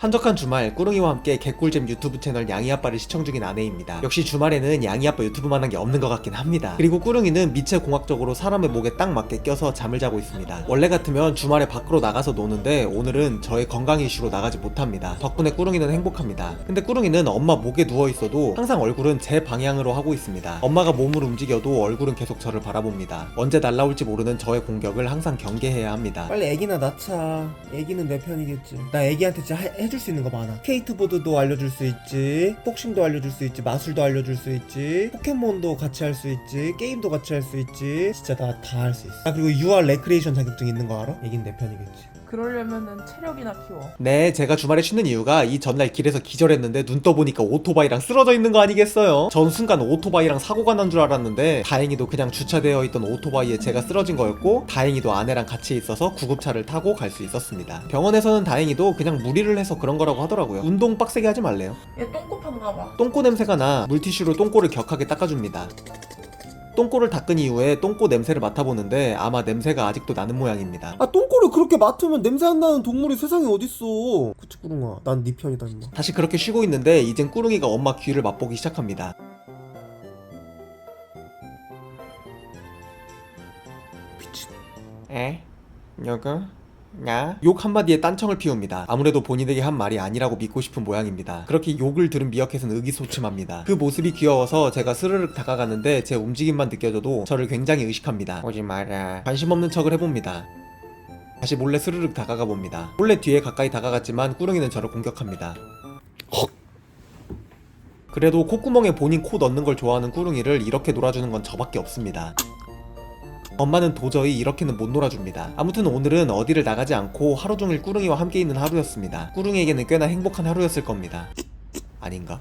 한적한 주말 꾸릉이와 함께 개꿀잼 유튜브 채널 양이아빠를 시청 중인 아내입니다. 역시 주말에는 양이아빠 유튜브만한 게 없는 것 같긴 합니다. 그리고 꾸릉이는 미체 공학적으로 사람의 목에 딱 맞게 껴서 잠을 자고 있습니다. 원래 같으면 주말에 밖으로 나가서 노는데 오늘은 저의 건강 이슈로 나가지 못합니다. 덕분에 꾸릉이는 행복합니다. 근데 꾸릉이는 엄마 목에 누워 있어도 항상 얼굴은 제 방향으로 하고 있습니다. 엄마가 몸을 움직여도 얼굴은 계속 저를 바라봅니다. 언제 날라올지 모르는 저의 공격을 항상 경계해야 합니다. 빨리 애기나 낳자. 애기는 내 편이겠지. 나 애기한테 진짜 해, 해줄 수 있는 거 많아. 스케이트보드도 알려줄 수 있지. 복싱도 알려줄 수 있지. 마술도 알려줄 수 있지. 포켓몬도 같이 할 수 있지. 게임도 같이 할 수 있지. 진짜 나 다 할 수 있어. 아 그리고 UR 레크레이션 자격증 있는 거 알아? 애긴 내 편이겠지. 그러려면은 체력이나 키워. 네, 제가 주말에 쉬는 이유가 이 전날 길에서 기절했는데 눈 떠보니까 오토바이랑 쓰러져 있는 거 아니겠어요? 전 순간 오토바이랑 사고가 난 줄 알았는데 다행히도 그냥 주차되어 있던 오토바이에 제가 쓰러진 거였고 다행히도 아내랑 같이 있어서 구급차를 타고 갈 수 있었습니다. 병원에서는 다행히도 그냥 무리를 해서 그런 거라고 하더라고요. 운동 빡세게 하지 말래요. 얘 똥꼬판가 봐. 똥꼬 냄새가 나 물티슈로 똥꼬를 격하게 닦아줍니다. 똥꼬를 닦은 이후에 똥꼬 냄새를 맡아보는데 아마 냄새가 아직도 나는 모양입니다. 아 똥꼬를 그렇게 맡으면 냄새 안 나는 동물이 세상에 어딨어. 그치 꾸릉아. 난 네 편이다 임마. 다시 그렇게 쉬고 있는데 이젠 꾸릉이가 엄마 귀를 맛보기 시작합니다. 미친. 에? 누구? 나? 욕 한마디에 딴청을 피웁니다. 아무래도 본인에게 한 말이 아니라고 믿고 싶은 모양입니다. 그렇게 욕을 들은 미어캣은 의기소침합니다. 그 모습이 귀여워서 제가 스르륵 다가가는데 제 움직임만 느껴져도 저를 굉장히 의식합니다. 오지 마라. 관심 없는 척을 해봅니다. 다시 몰래 스르륵 다가가 봅니다. 몰래 뒤에 가까이 다가갔지만 꾸릉이는 저를 공격합니다. 그래도 콧구멍에 본인 코 넣는 걸 좋아하는 꾸릉이를 이렇게 놀아주는 건 저밖에 없습니다. 엄마는 도저히 이렇게는 못 놀아줍니다. 아무튼 오늘은 어디를 나가지 않고 하루 종일 꾸릉이와 함께 있는 하루였습니다. 꾸릉이에게는 꽤나 행복한 하루였을 겁니다. 아닌가?